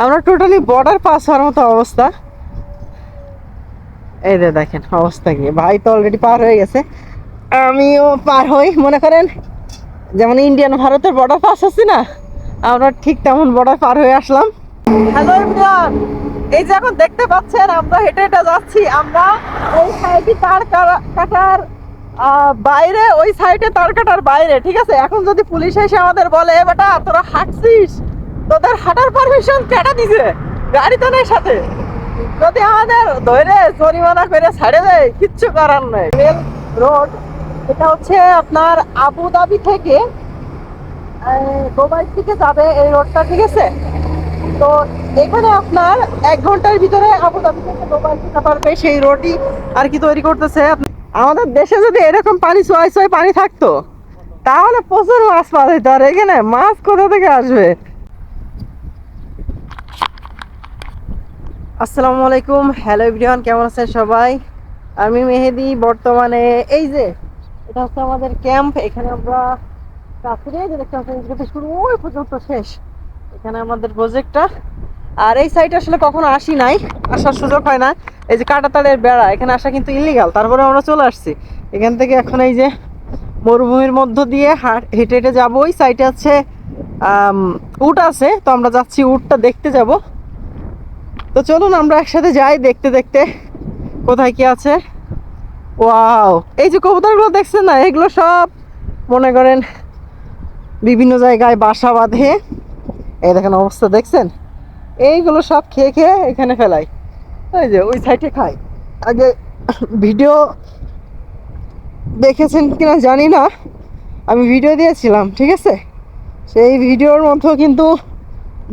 আমরা totally border pass হওয়ার মতো অবস্থা। এই যে দেখেন অবস্থা কি। ভাই তো অলরেডি পার হয়ে গেছে। আমিও পার হই। মনে করেন, যেমন ইন্ডিয়ান ভারতের বর্ডার পাস আছে না, আমরা ঠিক তেমন বর্ডার পার হয়ে আসলাম। হ্যালো এভরিওয়ান এই যে এখন দেখতে পাচ্ছেন, আমরা হেঁটে হেঁটে যাচ্ছি। আমরা ওই সাইডে তার কাটার বাইরে, ওই সাইডে তার কাটার বাইরে, ঠিক আছে? এখন যদি পুলিশ এসে আমাদের বলে "এ বেটা, তোরা হাঁটছিস? তোদের হাঁটার পারমিশন কেটে দিছে? গাড়ি তো নেই সাথে। যদি আমাদের ধরে জরিমানা করে ছাড়ে দেয়, কিচ্ছু করার নেই। রেল রোড এটা হচ্ছে আপনার আবুধাবি থেকে দুবাই থেকে যাবে এই রোডটা ঠিক আছে? তো এখানে আপনার এক ঘণ্টার ভিতরে আবুধাবি থেকে দুবাই যেতে পারবে, সেই রোডই আর কি তৈরি করতেছে। আমাদের দেশে যদি এরকম পানি সোয়াই সোয়াই পানি থাকতো, তাহলে প্রচুর মাছ পাওয়া যেত। আর এখানে মাছ কোথা থেকে আসবে? আসসালামু আলাইকুম। হ্যালো এভরিওয়ান কেমন আছেন সবাই? আমি মেহেদি, বর্তমানে এই যে, এটা হচ্ছে আমাদের ক্যাম্প এখানে আমরা কাছে যে দেখতে জায়গাটা শুরু ওই পর্যন্ত শেষ। এখানে আমাদের প্রজেক্টটা আর এই সাইডে আসলে কখনো আসি নাই, আসার সুযোগ হয় না। এই যে কাটাতাড়ের বেড়া, এখানে আসা কিন্তু ইলিগাল তারপরে আমরা চলে আসছি। এখান থেকে এখন এই যে মরুভূমির মধ্য দিয়ে হাট হেঁটে হেঁটে যাব। ওই সাইডে আছে উট আছে, তো আমরা যাচ্ছি, উটটা দেখতে যাব। তো চলুন আমরা একসাথে যাই দেখতে দেখতে। কোথায় কি আছে? ওয়াও! এই যে কবুতরগুলো দেখছেন না? এগুলো সব, মনে করেন, বিভিন্ন জায়গায় বাসা বাঁধে। এই দেখেন অবস্থা দেখছেন? এইগুলো সব খেয়ে খেয়ে এখানে ফেলাই। ওই যে ওই সাইডে খাই। আগে ভিডিও দেখেছেন কিনা জানি না। আমি ভিডিও দিয়েছিলাম, ঠিক আছে? সেই ভিডিওর মধ্যেও কিন্তু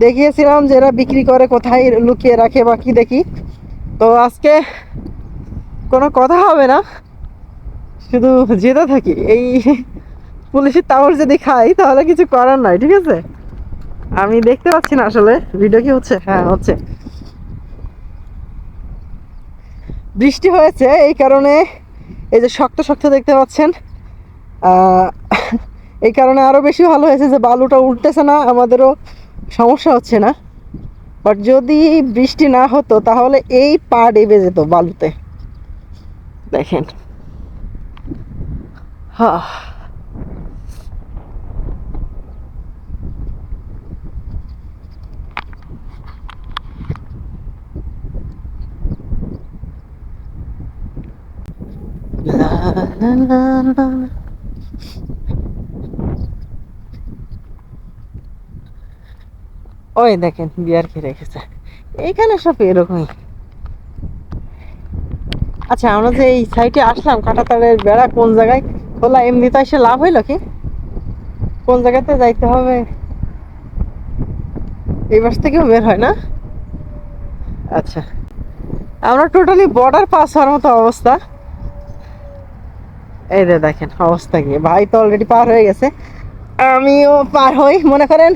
দেখিয়েছিলাম যে এরা বিক্রি করে, কোথায় লুকিয়ে রাখে বা কি দেখি। তো আজকে কোনো কথা হবে না। শুধু যেতে থাকি। এই পুলিশের টাওয়ার যদি খাই, তাহলে কিছু করার নাই, ঠিক আছে? আমি দেখতে পাচ্ছি না আসলে। ভিডিও কি হচ্ছে? হ্যাঁ হচ্ছে। বৃষ্টি হয়েছে, এই কারণে এই যে শক্ত শক্ত দেখতে পাচ্ছেন। এই কারণে আরও বেশি ভালো হয়েছে যে বালুটা উঠতেছে না, আমাদেরও সমস্যা হচ্ছে না। বাট যদি বৃষ্টি না হতো, তাহলে এই পা ডেবে যেত বালুতে। দেখেন। হ্যাঁ ওই দেখেন, বিয়ার খেয়ে রেখেছে। এইখানে সব এরকমই। আচ্ছা আমরা যে এই সাইডে আসলাম কাঁটাতারের বেড়া কোন জায়গায়? খোলা এমনিতে এসে লাভ হইল কি? কোন জায়গাতে যাইতে হবে? এই বাস থেকেও বের হয় না? আচ্ছা। আমরা টোটালি বর্ডার পাস হওয়ার মতো অবস্থা। এই দেখেন, অবস্থা কি? ভাই তো অলরেডি পার হয়ে গেছে। আমিও পার হই, মনে করেন?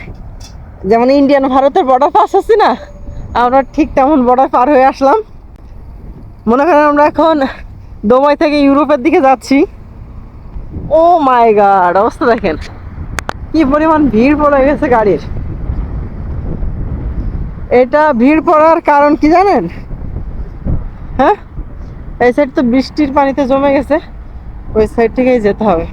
যেমন ইন্ডিয়ান ভারতের বর্ডার পাস আছে না, আমরা ঠিক তেমন বর্ডার পার হয়ে আসলাম। মনে করেন আমরা এখন দুবাই থেকে ইউরোপের দিকে যাচ্ছি। ও মাই গাড অবস্থা দেখেন। কি পরিমাণ ভিড় পড়ে গেছে গাড়ির। এটা ভিড় পড়ার কারণ কি জানেন? হ্যাঁ? এই সাইড তো বৃষ্টির পানিতে জমে গেছে, ওই সাইড থেকেই যেতে হবে।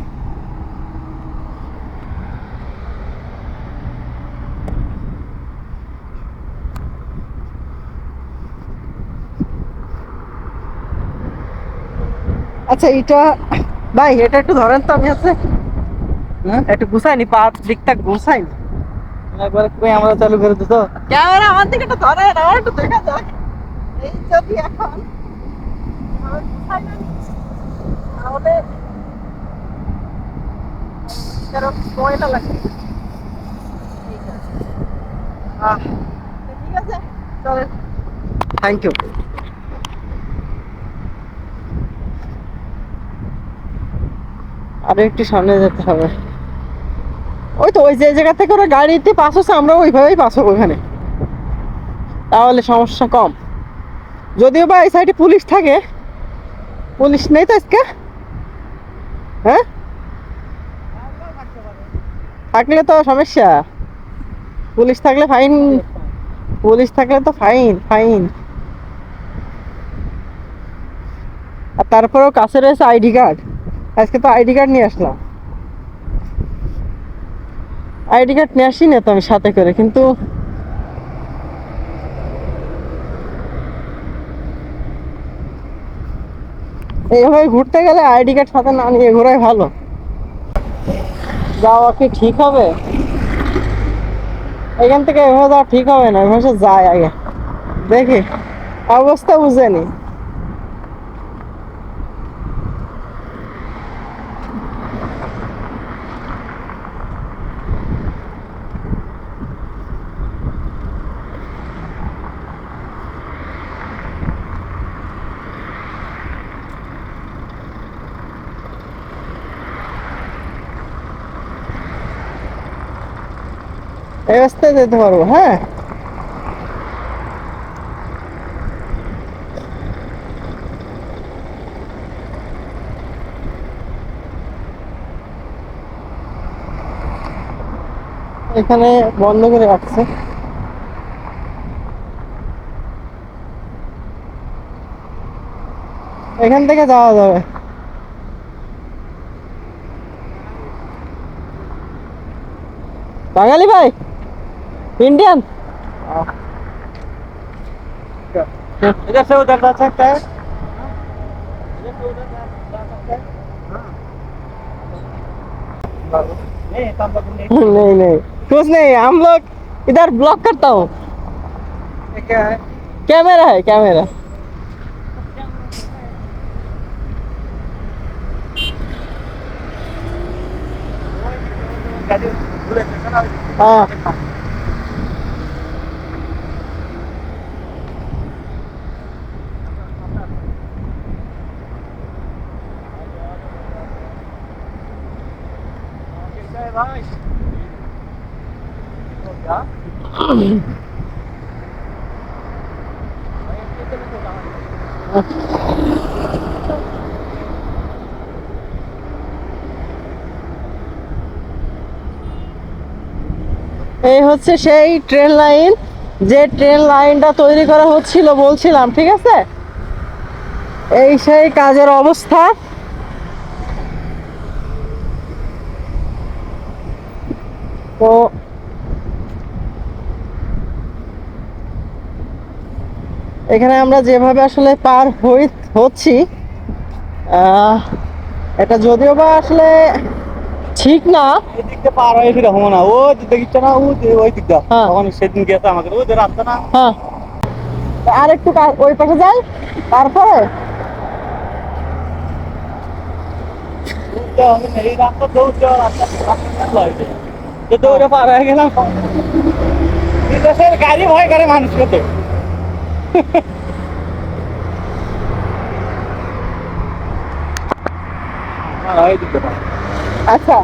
আচ্ছা এটা, ভাই, এটা একটু ধরেন তো আমি আছে। হ্যাঁ? একটু গুছাইনি পা দিকটা গুছাইনি একবার কই আমরা চালু করে দিত ক্যামেরা আমার দিকে একটু ধরেন আমার একটু দেখা যাক। এই যদি এখন তাহলে সময়টা ঠিক আছে। থ্যাংক ইউ আরও একটু সামনে যেতে হবে। ওই তো, ওই যে জায়গা থেকে ওরা গাড়িতে পাস হচ্ছে, আমরা ওইভাবেই পাস হব ওখানে। তাহলে সমস্যা কম। যদিও বা এই সাইডে পুলিশ থাকে। পুলিশ নেই তো আজকে? হ্যাঁ? থাকলে তো সমস্যা। পুলিশ থাকলে ফাইন। পুলিশ থাকলে তো ফাইন ফাইন। আর তারপরেও কাছে রয়েছে আইডি কার্ড। আজকে তো আইডি কার্ড নিয়ে আসলাম। আইডি কার্ড নিয়ে আসি না তো আমি সাথে করে, কিন্তু এইভাবে ঘুরতে গেলে আইডি কার্ড সাথে না নিয়ে ঘোরাই ভালো। যাওয়া কি ঠিক হবে? এখান থেকে এভাবে যাওয়া ঠিক হবে না, এভাবে যায় আগে। দেখি, অবস্থা বুঝেনি এই রাস্তায় যেতে পারব হ্যাঁ? এখানে বন্ধ করে রাখছে। এখান থেকে যাওয়া যাবে। বাঙালি ভাই! इंडियन इधर से उधर जा सकता है। नहीं नहीं। कुछ नहीं हम लोग इधर ब्लॉक करता हूँ। क्या है कैमरा है कैमरा हाँ। এই হচ্ছে সেই ট্রেন লাইন, যে ট্রেন লাইনটা তৈরি করা হচ্ছিল বলছিলাম, ঠিক আছে? এই সেই কাজের অবস্থা। তো এখানে আমরা যেভাবে আসলে পার হই হচ্ছি এটা যদিও বা আসলে ঠিক না। এই দিকটা পার হয়ে ফিরে হব না। ওই দিক দেখিচ্ছে না ওই যে- ওই দিকটা। হ্যাঁ। তখন সেদিন গেছে আমাকে ওই যে রাস্তা না। হ্যাঁ। আর একটু ওই পাশে যাই তারপরে? এই রাস্তা হবে, রাস্তা তো। আচ্ছা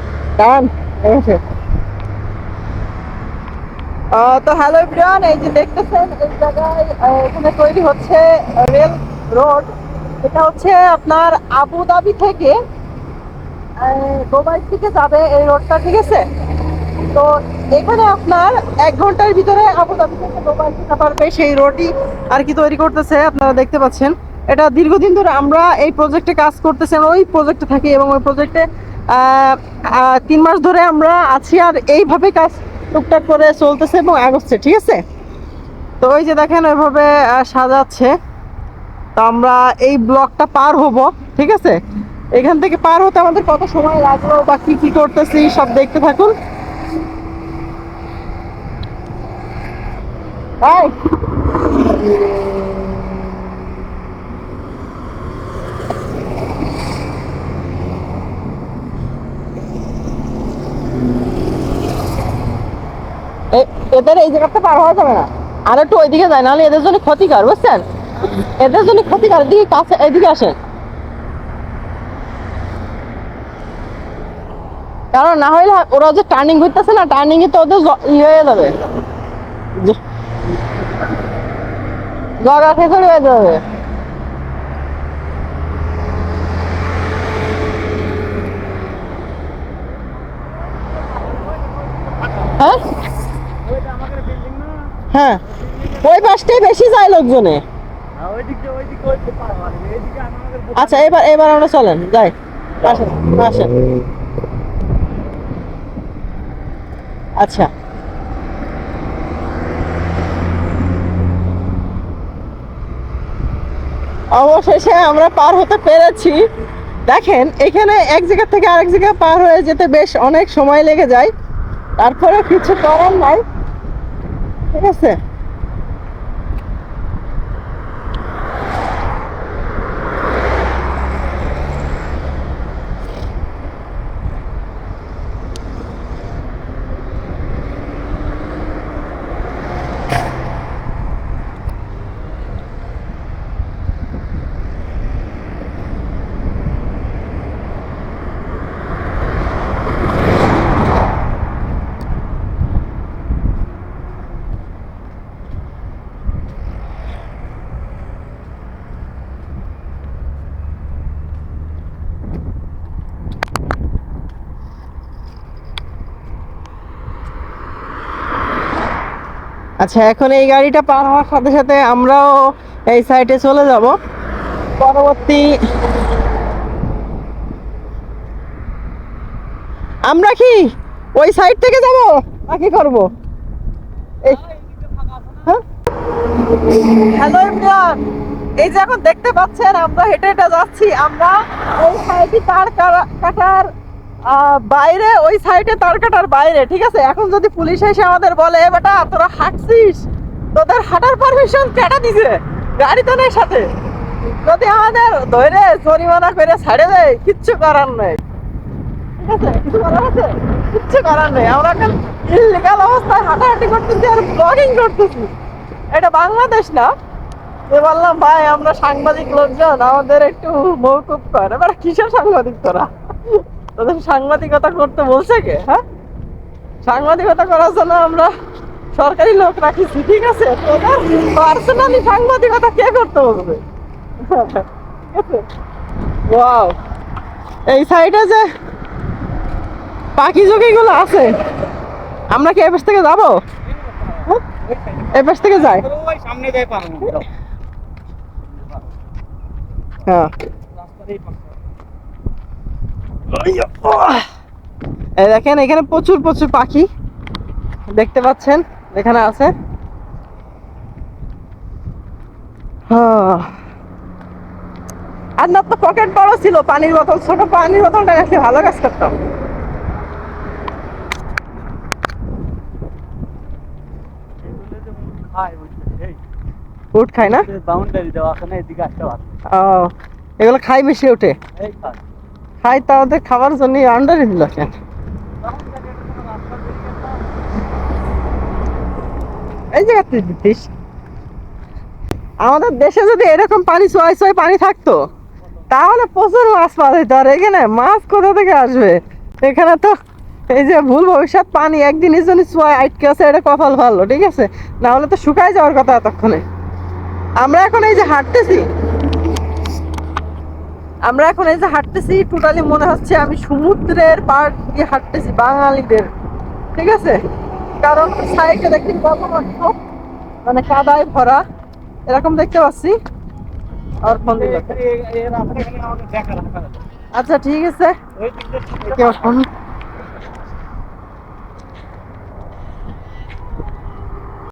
তো হ্যালো এভরিওয়ান এই যে দেখতেছেন, এই জায়গায় এখানে তৈরি হচ্ছে রেল রোড এটা হচ্ছে আপনার আবুধাবি থেকে দুবাই থেকে যাবে এই রোডটা ঠিক আছে? তো এখানে আপনার এক ঘণ্টার ভিতরে পারবে সেই রোডই আর কি তৈরি করতেছে, আপনারা দেখতে পাচ্ছেন। এটা দীর্ঘদিন ধরে আমরা এই প্রজেক্টে কাজ করতেছি ওই প্রজেক্টে থাকি এবং ওই প্রজেক্টে তিন মাস ধরে আমরা আছি আর এইভাবে কাজ টুকটাক করে চলতেছে এবং আগচ্ছে ঠিক আছে? তো ওই যে দেখেন ওইভাবে সাজাচ্ছে। তো আমরা এই ব্লকটা পার হব, ঠিক আছে? এখান থেকে পার হতে আমাদের কত সময় লাগল বা কি কি করতেছি সব দেখতে থাকুন। এই, এদের এই জায়গাটা পার হওয়া যাবে না। আর একটু ওইদিকে যায় নাহলে এদের জন্য ক্ষতিকর বুঝছেন? এদের জন্য ক্ষতিকর এদিকে কাছে এদিকে আসেন। কারণ না হলে ওরা যে টার্নিং করতেছে না টার্নিং তো ওদের ই হয়ে যাবে। জগা খেসড়ি হয়ে যাবে। হ্যাঁ? হ্যাঁ। ওই পাশটাই বেশি যায় লোকজনে। আচ্ছা এবার এবার আমরা চলেন, যাই। আসেন আসেন। আচ্ছা। অবশেষে আমরা পার হতে পেরেছি। দেখেন, এখানে এক জায়গা থেকে আরেক জায়গা পার হয়ে যেতে বেশ অনেক সময় লেগে যায়। তারপরে কিছু করার নাই। ঠিক আছে? আচ্ছা এখন এই গাড়িটা পার হওয়ার সাথে সাথে আমরাও এই সাইডে চলে যাব। পরবর্তী আমরা কি ওই সাইড থেকে যাব নাকি করব? হ্যালো ইমরান এই যে এখন দেখতে পাচ্ছেন, আমরা হেঁটে হেঁটে যাচ্ছি। আমরা ওই সাইডে তার কাটার বাইরে, ওই সাইডে তার কাটার বাইরে, ঠিক আছে? এখন যদি পুলিশ এসে আমাদের বলে, "এ বেটা, তোরা হাঁটছিস? তোদের হাঁটার পারমিশন কেটে দিছে? গাড়ি তো নেই সাথে। যদি আমাদের ধরে জরিমানা করে ছাড়ে দেয়, কিচ্ছু করার নেই। ঠিক আছে? কিচ্ছু করার নেই। আমরা এখন ইলিগাল অবস্থায় হাঁটাহাঁটি করতেছি আর ব্লগিং করতেছি। এটা বাংলাদেশ না? যে বললাম, ভাই, আমরা সাংবাদিক লোকজন, আমাদের একটু মৌকুব কর। এবার কিসের সাংবাদিক তোরা? তোদের সাংবাদিকতা করতে বলছে কে হ্যাঁ? সাংবাদিকতা করার জন্য আমরা সরকারি লোক রাখিছি ঠিক আছে? তোদের পার্সোনালি সাংবাদিকতা কে করতে বলবে? ওয়াও এই সাইডে যে পাখি জোকিগুলো আছে আমরা কি এপাশ থেকে যাব? এপাশ থেকে যাই। সামনে যাই পারব। হ্যাঁ। এই দেখেন এখানে প্রচুর প্রচুর পাখি দেখতে পাচ্ছেন এখানে আছে। হ্যাঁ। আর না তো পকেট বড় ছিল পানির বোতল ছোট পানির বোতলটা রাখলে ভালো কাজ করতাম উঠ খায় না? বাউন্ডারি দেওয়া আছে না এদিকে আসতে পারে ও এগুলো খাই বেশি ওঠে এই খায় খাই তাদের খাবার জন্য আন্ডারে দিল কেন? এই জায়গাতে আমাদের দেশে যদি এরকম পানি সোয়াই সোয়াই পানি থাকতো, তাহলে প্রচুর মাছ পাওয়া যেত। আর এখানে মাছ কোথা থেকে আসবে? এখানে তো এই যে ভুল ভবিষ্যৎ পানি একদিনের জন্য সোয়াই আটকে আছে, এটা কপাল ভালো, ঠিক আছে? না হলে তো শুকায় যাওয়ার কথা এতক্ষণে। আমরা এখন এই যে হাঁটতেছি আমরা এখন এই যে হাঁটতেছি টোটালি মনে হচ্ছে আমি সমুদ্রের পার দিয়ে হাঁটতেছি বাঙালিদের ঠিক আছে কারণ সাইডে দেখতে পাবো মানে কাদায় ভরা এরকম দেখতে পাচ্ছি আর আচ্ছা ঠিক আছে